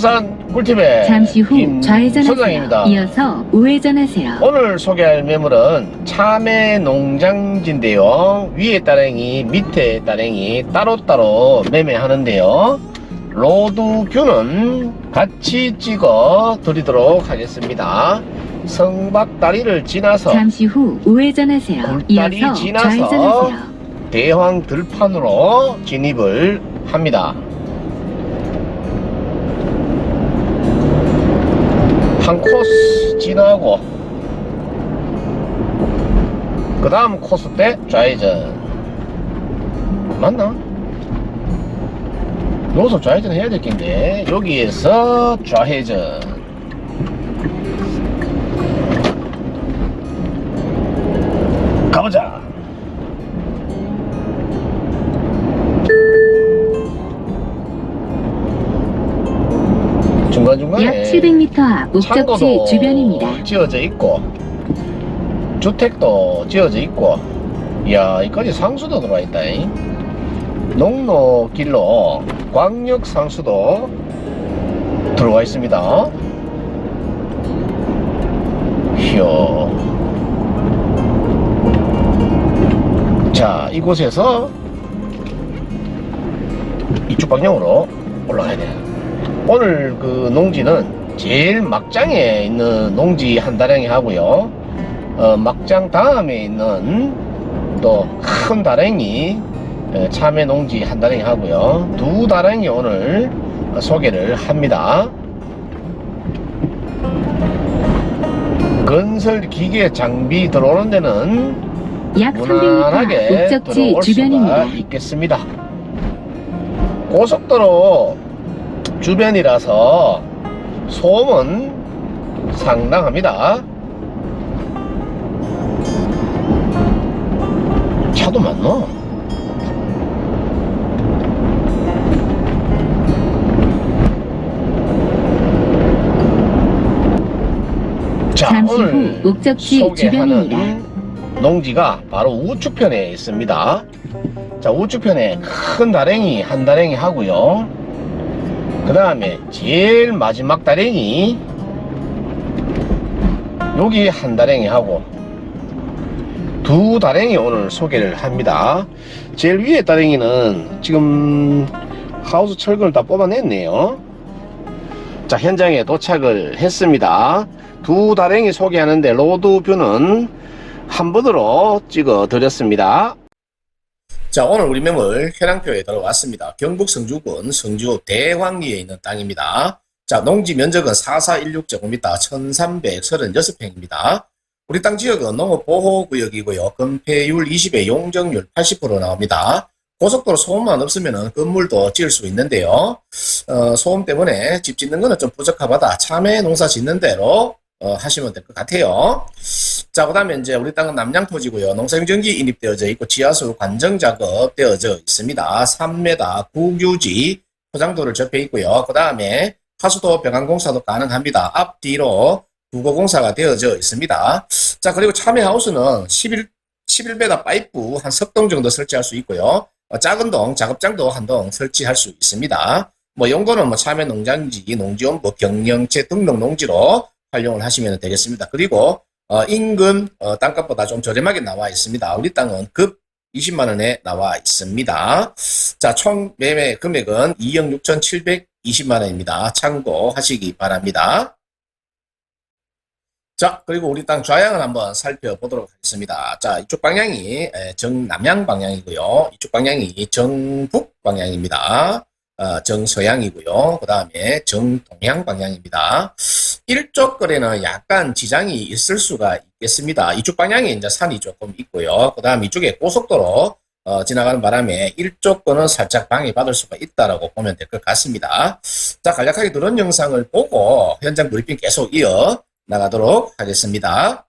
부동산 꿀팁의 잠시 후 좌회전하세요. 소장입니다. 이어서 우회전하세요. 오늘 소개할 매물은 참외 농장지인데요. 위에 따랭이, 밑에 따랭이 따로따로 매매하는데요. 로드뷰는 같이 찍어 드리도록 하겠습니다. 성박다리를 지나서 잠시 후 우회전하세요. 굴다리 이어서 지나서 좌회전하세요. 대황 들판으로 진입을 합니다. 지나고 그 다음 코스 때 좌회전. 맞나? 여기서 좌회전 해야 될 텐데 여기에서 좌회전. 가보자 중간중간에 약 700m 앞 목적지 주변입니다. 지어져 있고 주택도 지어져 있고 이야 이까지 상수도 들어와 있다 잉. 농로길로 광역 상수도 들어와 있습니다 이야 자 이곳에서 이쪽 방향으로 올라가야 돼 오늘 그 농지는 제일 막장에 있는 농지 한 다량이 하고요. 어, 막장 다음에 있는 또 큰 다량이 어, 참외 농지 한 다량이 하고요. 두 다량이 오늘 소개를 합니다. 건설 기계 장비 들어오는 데는 약 300m 무난하게 앞 목적지 주변입니다. 있겠습니다. 고속도로 주변이라서 소음은 상당합니다. 차도 많노? 자, 잠시 후 오늘 목적지 주변입니다. 농지가 바로 우측편에 있습니다. 자, 우측편에 큰 다랭이 한 다랭이 하고요. 그 다음에 제일 마지막 다랭이 여기 한 다랭이 하고 두 다랭이 오늘 소개를 합니다. 제일 위에 다랭이는 지금 하우스 철근을 다 뽑아냈네요. 자, 현장에 도착을 했습니다. 두 다랭이 소개하는데 로드뷰는 한 번으로 찍어 드렸습니다. 자, 오늘 우리 매물 현황표에 들어왔습니다. 경북 성주군 성주 대황리에 있는 땅입니다. 자, 농지 면적은 4416제곱미터 1336평입니다. 우리 땅 지역은 농업보호구역이고요. 건폐율 20에 용적률 80% 나옵니다. 고속도로 소음만 없으면 건물도 지을 수 있는데요. 어, 소음 때문에 집 짓는 거는 좀 부적합하다. 참외 농사 짓는 대로 어, 하시면 될 것 같아요. 자, 그 다음에 이제 우리 땅은 남양 토지고요. 농사용전기 인입되어져 있고 지하수 관정 작업 되어져 있습니다. 3m 국유지 포장도를 접해 있고요. 그 다음에 하수도 배관공사도 가능합니다. 앞뒤로 부고공사가 되어져 있습니다. 자, 그리고 참외하우스는 11, 11배다 파이프 한 석동 정도 설치할 수 있고요. 어, 작은 동, 작업장도 한 동 설치할 수 있습니다. 뭐 용도는 뭐 참외 농장지, 농지원부, 경영체 등록 농지로 활용을 하시면 되겠습니다. 그리고 어, 인근 어, 땅값보다 좀 저렴하게 나와 있습니다. 우리 땅은 급 20만 원에 나와 있습니다. 자, 총 매매 금액은 2억 6,720만 원입니다. 참고하시기 바랍니다. 자, 그리고 우리 땅 좌향을 한번 살펴보도록 하겠습니다. 자, 이쪽 방향이 에, 정남향 방향이고요. 이쪽 방향이 정북 방향입니다. 어, 정서향이고요. 그 다음에 정동향 방향입니다. 일쪽 거래는 약간 지장이 있을 수가 있겠습니다. 이쪽 방향에 이제 산이 조금 있고요. 그 다음 이쪽에 고속도로 어, 지나가는 바람에 일쪽 거는 살짝 방해받을 수가 있다라고 보면 될 것 같습니다. 자, 간략하게 들은 영상을 보고 현장 브리핑 계속 이어 나가도록 하겠습니다.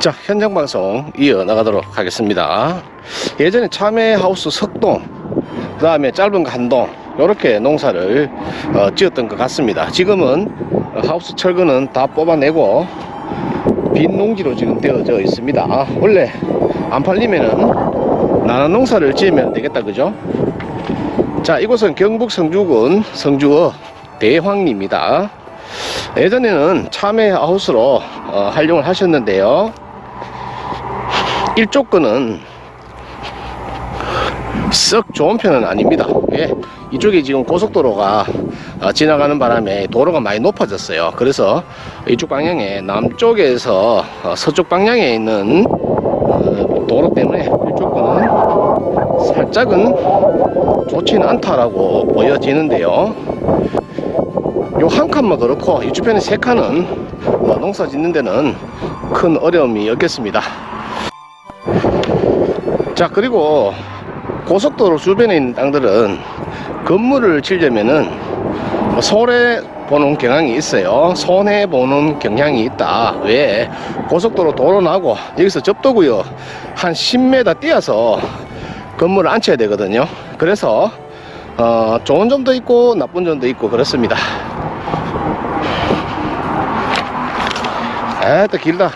자, 현장 방송 이어나가도록 하겠습니다. 예전에 참외하우스 석동, 그 다음에 짧은 간동, 이렇게 농사를 어, 지었던 것 같습니다. 지금은 어, 하우스 철근은 다 뽑아내고 빈 농지로 지금 되어져 있습니다. 원래 안 팔리면은 나는 농사를 지으면 되겠다, 그죠? 자, 이곳은 경북 성주군 성주어 대황리입니다. 예전에는 참외 하우스로 어, 활용을 하셨는데요. 일조 건은 썩 좋은 편은 아닙니다. 예, 이쪽에 지금 고속도로가 어, 지나가는 바람에 도로가 많이 높아졌어요. 그래서 이쪽 방향에 남쪽에서 어, 서쪽 방향에 있는 어, 도로 때문에 이쪽 거는 살짝은 좋지는 않다라고 보여지는데요. 요 한 칸만 그렇고 이 주변에 세 칸은 뭐 농사 짓는 데는 큰 어려움이 없겠습니다. 자 그리고 고속도로 주변에 있는 땅들은 건물을 지려면은 뭐 손해 보는 경향이 있어요. 손해 보는 경향이 있다. 왜? 고속도로 도로 나고 여기서 접도구요 한 10m 뛰어서 건물을 앉혀야 되거든요. 그래서 어, 좋은 점도 있고 나쁜 점도 있고 그렇습니다. 에또 길다.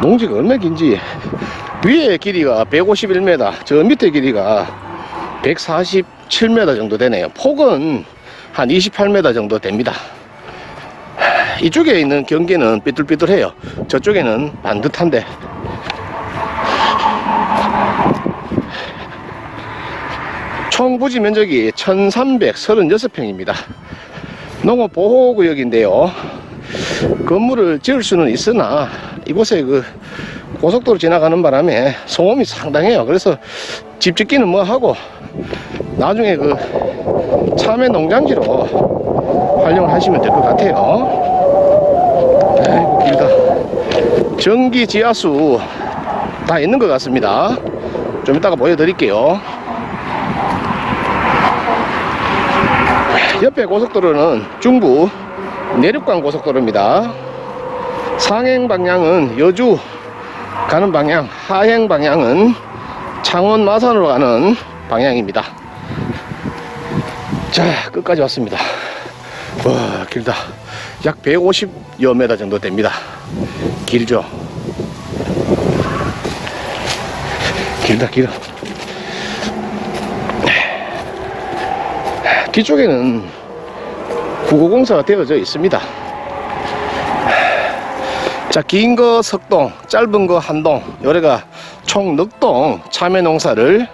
농지가 얼마나 긴지 위에 길이가 151m, 저 밑에 길이가 147m 정도 되네요. 폭은 한 28m 정도 됩니다. 이쪽에 있는 경계는 삐뚤삐뚤해요. 저쪽에는 반듯한데. 총 부지 면적이 1336평입니다. 농업 보호구역인데요. 건물을 지을 수는 있으나 이곳에 그 고속도로 지나가는 바람에 소음이 상당해요. 그래서 집 짓기는 뭐 하고 나중에 그 참외 농장지로 활용을 하시면 될 것 같아요. 아이고 길다. 전기 지하수 다 있는 것 같습니다. 좀 이따가 보여드릴게요. 옆에 고속도로는 중부 내륙간 고속도로입니다. 상행 방향은 여주 가는 방향, 하행 방향은 창원 마산으로 가는 방향입니다. 자, 끝까지 왔습니다. 와, 길다. 약 150여 메다 정도 됩니다. 길죠? 길다, 길어. 뒤쪽에는 구호공사가 되어져 있습니다. 자, 긴 거 석동, 짧은 거 한동, 요래가 총 넉동 참외 농사를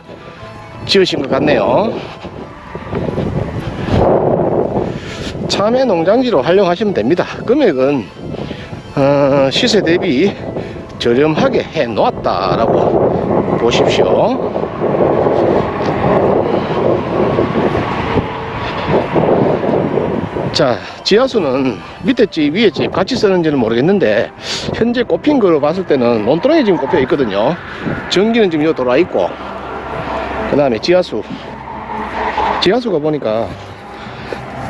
지으신 것 같네요. 참외 농장지로 활용하시면 됩니다. 금액은 어, 시세 대비 저렴하게 해 놓았다라고 보십시오. 자, 지하수는 밑에 집, 위에 집 같이 쓰는지는 모르겠는데, 현재 꼽힌 걸로 봤을 때는 논두렁이 지금 꼽혀 있거든요. 전기는 지금 여기 돌아 있고, 그 다음에 지하수. 지하수가 보니까,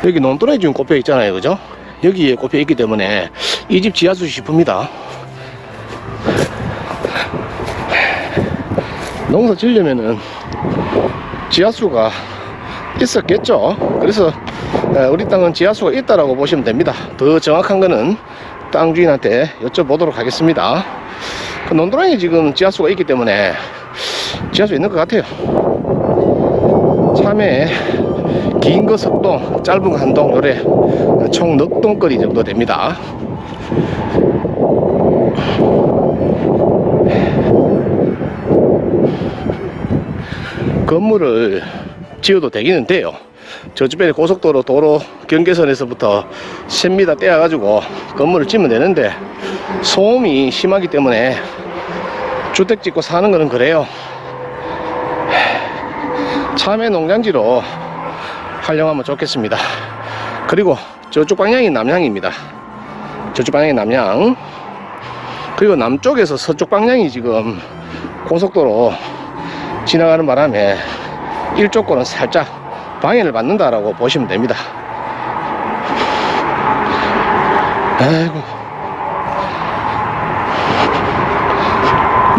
여기 논두렁이 지금 꼽혀 있잖아요. 그죠? 여기에 꼽혀 있기 때문에, 이 집 지하수 싶습니다. 농사 지으려면은, 지하수가 있었겠죠. 그래서 에, 우리 땅은 지하수가 있다라고 보시면 됩니다. 더 정확한 거는 땅 주인한테 여쭤보도록 하겠습니다. 그 논두렁이 지금 지하수가 있기 때문에 지하수 있는 것 같아요. 참외 긴거 석동, 짧은 거 한동 요래 총 넉동거리 정도 됩니다. 건물을 지어도 되기는 돼요. 저 주변에 고속도로 도로 경계선에서부터 10m 떼어가지고 건물을 짓면 되는데 소음이 심하기 때문에 주택 짓고 사는 거는 그래요. 참외 농장지로 활용하면 좋겠습니다. 그리고 저쪽 방향이 남향입니다. 저쪽 방향이 남향. 그리고 남쪽에서 서쪽 방향이 지금 고속도로 지나가는 바람에 거는 살짝 방해를 받는다라고 보시면 됩니다. 아이고.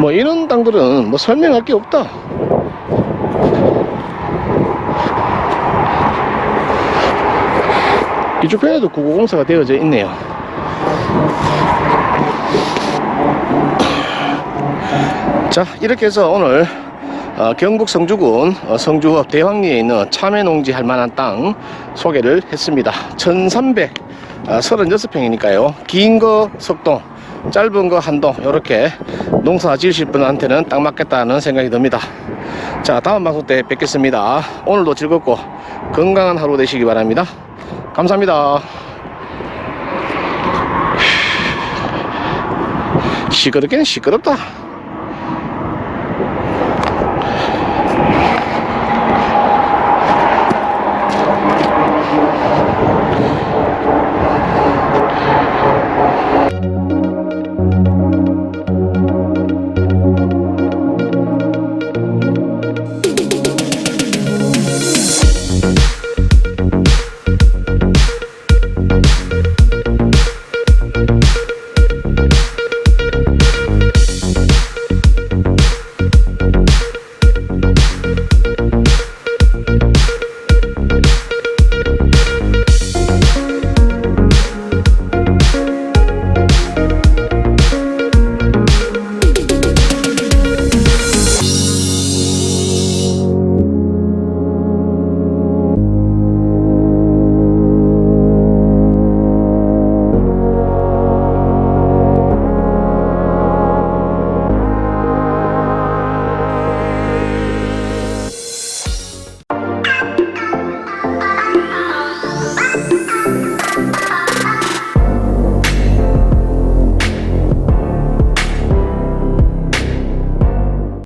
뭐 이런 땅들은 뭐 설명할 게 없다. 이쪽 편에도 구구공사가 되어져 있네요. 자, 이렇게 해서 오늘 어, 경북 성주군 어, 성주읍 대왕리에 있는 참외농지 할 만한 땅 소개를 했습니다. 1336평이니까요. 긴 거 석동, 짧은 거 한동 이렇게 농사 지으실 분한테는 딱 맞겠다는 생각이 듭니다. 자, 다음 방송 때 뵙겠습니다. 오늘도 즐겁고 건강한 하루 되시기 바랍니다. 감사합니다. 시끄럽긴 시끄럽다.